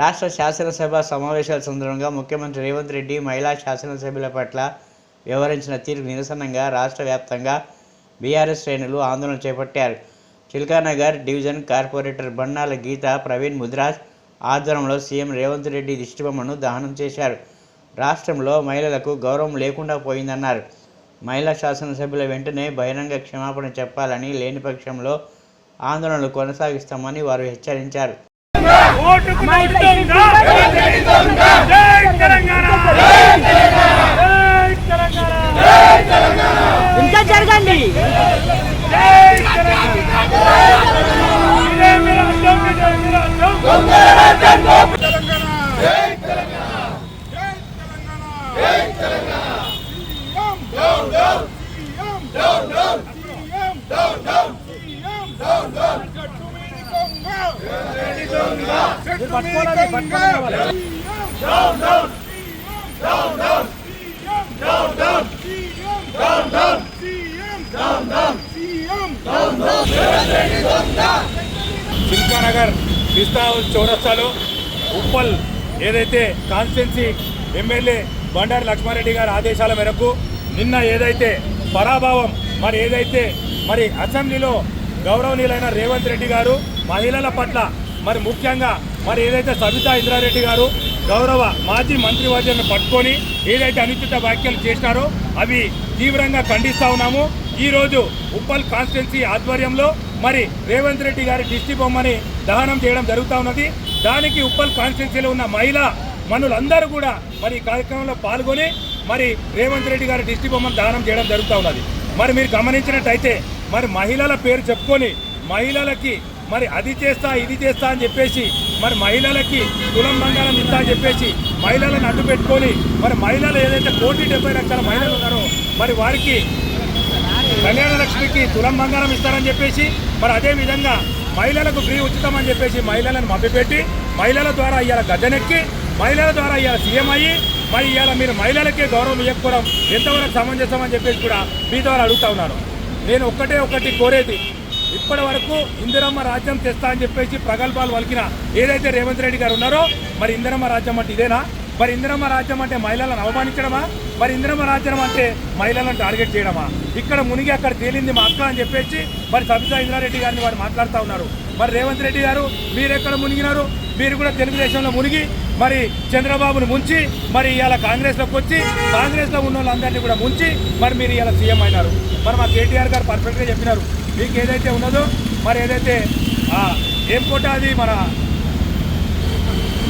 రాష్ట్ర శాసనసభ సమావేశాల సందర్భంగా ముఖ్యమంత్రి రేవంత్ రెడ్డి మహిళా శాసనసభ్యుల పట్ల వివరించిన తీరు నిరసనగా రాష్ట్ర వ్యాప్తంగా బీఆర్ఎస్ శ్రేణులు ఆందోళన చేపట్టారు. చిల్కానగర్ డివిజన్ కార్పొరేటర్ బన్నాల గీత ప్రవీణ్ ముద్రాజ్ ఆధ్వర్యంలో సీఎం రేవంత్ రెడ్డి దిష్టిబొమ్మను దహనం చేశారు. రాష్ట్రంలో మహిళలకు గౌరవం లేకుండా పోయిందన్నారు. మహిళా శాసనసభ్యుల వెంటనే బహిరంగ క్షమాపణ చెప్పాలని లేని పక్షంలో ఆందోళనలు కొనసాగిస్తామని వారు హెచ్చరించారు. ఓటుకు నోటుగా జై తెలంగాణ జై తెలంగాణ ఇంకా జరగండి జై తెలంగాణ ఇదే మీరు అర్థం ఇదే మీరు అర్థం సింకానగర్ పిస్తా హౌస్ చౌరస్తాలో ఉప్పల్ ఏదైతే కాన్స్టిట్యున్సీ ఎమ్మెల్యే బండారు లక్ష్మారెడ్డి గారి ఆదేశాల మేరకు నిన్న ఏదైతే పరాభావం మరి ఏదైతే మరి అసెంబ్లీలో గౌరవనీయులైన రేవంత్ రెడ్డి గారు మహిళల పట్ల మరి ముఖ్యంగా మరి ఏదైతే సబితా ఇంద్రారెడ్డి గారు గౌరవ మాజీ మంత్రివర్యులను పట్టుకొని ఏదైతే అనుచిత వ్యాఖ్యలు చేసినారో అవి తీవ్రంగా ఖండిస్తా ఉన్నాము. ఈరోజు ఉప్పల్ కాన్స్టిట్యున్సీ ఆధ్వర్యంలో మరి రేవంత్ రెడ్డి గారి దిష్టి బొమ్మని దహనం చేయడం జరుగుతూ ఉన్నది. దానికి ఉప్పల్ కాన్స్టిట్యున్సీలో ఉన్న మహిళా మనులందరూ కూడా మరి ఈ కార్యక్రమంలో పాల్గొని మరి రేవంత్ రెడ్డి గారి దిష్టి బొమ్మను దహనం చేయడం జరుగుతూ ఉన్నది. మరి మీరు గమనించినట్టయితే మరి మహిళల పేరు చెప్పుకొని మహిళలకి మరి అది చేస్తా ఇది చేస్తా అని చెప్పేసి మరి మహిళలకి కులం బంగారం ఇస్తా అని చెప్పేసి మహిళలను అడ్డు పెట్టుకొని మరి మహిళలు ఏదైతే కోటి డెబ్బై లక్షల మహిళలు ఉన్నారో మరి వారికి కళ్యాణ లక్ష్మికి తులం బంగారం ఇస్తారని చెప్పేసి మరి అదేవిధంగా మహిళలకు ఫ్రీ ఉచితం అని చెప్పేసి మహిళలను మభ్యపెట్టి మహిళల ద్వారా ఇవాళ గద్దెనెక్కి మహిళల ద్వారా ఇవాళ సీఎం అయ్యి మరి ఇవాళ మీరు మహిళలకే గౌరవం ఇవ్వకపోవడం ఎంతవరకు సమంజసం అని చెప్పేసి కూడా మీ ద్వారా అడుగుతా ఉన్నాను. నేను ఒక్కటే ఒకటి కోరేది. ఇప్పటి వరకు ఇందిరమ్మ రాజ్యం తెస్తా అని చెప్పేసి ప్రగల్భాలు వలికిన ఏదైతే రేవంత్ రెడ్డి గారు ఉన్నారో మరి ఇందిరమ్మ రాజ్యం అంటే ఇదేనా? మరి ఇందిరమ్మ రాజ్యం అంటే మహిళలను అవమానించడమా? మరి ఇందిరమ్మ రాజ్యం అంటే మహిళలను టార్గెట్ చేయడమా? ఇక్కడ మునిగి అక్కడ తేలింది మా అక్క అని చెప్పేసి మరి సబితా ఇంద్రారెడ్డి గారిని వారు మాట్లాడుతూ ఉన్నారు. మరి రేవంత్ రెడ్డి గారు మీరు ఎక్కడ మునిగినారు? మీరు కూడా తెలుగుదేశంలో మునిగి మరి చంద్రబాబును ముంచి మరి ఇవాళ కాంగ్రెస్లోకి వచ్చి కాంగ్రెస్లో ఉన్న వాళ్ళందరినీ కూడా ముంచి మరి మీరు ఇవాళ సీఎం అయినారు. మరి మా కేటీఆర్ గారు పర్ఫెక్ట్గా చెప్పినారు. మీకు ఏదైతే ఉన్నదో మరి ఏదైతే ఏం కోట అది? మన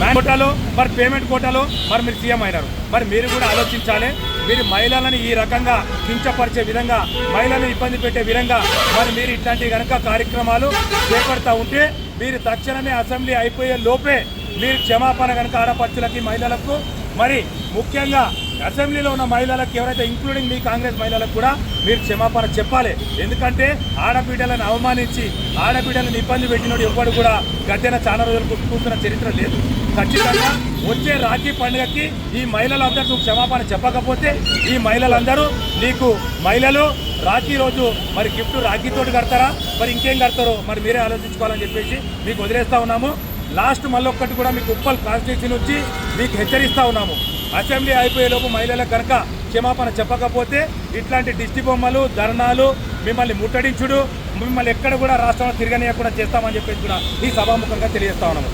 మ్యాన్ కోటాలో మరి పేమెంట్ కోటాలో మరి మీరు సీఎం అయినారు. మరి మీరు కూడా ఆలోచించాలి. మీరు మహిళలను ఈ రకంగా కించపరిచే విధంగా మహిళలను ఇబ్బంది పెట్టే విధంగా మరి మీరు ఇట్లాంటి కనుక కార్యక్రమాలు చేపడతా ఉంటే మీరు తక్షణమే అసెంబ్లీ అయిపోయే లోపే మీరు క్షమాపణ కనుక ఆడపడుచులకి మహిళలకు మరి ముఖ్యంగా అసెంబ్లీలో ఉన్న మహిళలకు ఎవరైతే ఇంక్లూడింగ్ మీ కాంగ్రెస్ మహిళలకు కూడా మీరు క్షమాపణ చెప్పాలి. ఎందుకంటే ఆడబిడ్డలను అవమానించి ఆడబిడ్డలను ఇబ్బంది పెట్టినోడు ఎవ్వడు కూడా గద్దెన చాలా రోజులు కూర్చున్న చరిత్ర లేదు. ఖచ్చితంగా వచ్చే రాఖీ పండుగకి ఈ మహిళలందరూ నువ్వు క్షమాపణ చెప్పకపోతే ఈ మహిళలందరూ నీకు మహిళలు రాఖీ రోజు మరి గిఫ్ట్ రాఖీతోటి కడతారా? మరి ఇంకేం కడతారో మరి మీరే ఆలోచించుకోవాలని చెప్పేసి మీకు వదిలేస్తా ఉన్నాము. లాస్ట్ మళ్ళొక్కటి కూడా మీకు ఉప్పల్ కాన్స్టిట్యూషన్ వచ్చి మీకు హెచ్చరిస్తా ఉన్నాము. అసెంబ్లీ అయిపోయేలోపు మహిళలకు కనుక క్షమాపణ చెప్పకపోతే ఇట్లాంటి దిష్టి బొమ్మలు ధర్నాలు మిమ్మల్ని ముట్టడించుడు మిమ్మల్ని ఎక్కడ కూడా రాష్ట్రంలో తిరగనీయకుండా చేస్తామని చెప్పేసి కూడా ఈ సభాముఖంగా తెలియజేస్తా ఉన్నాము.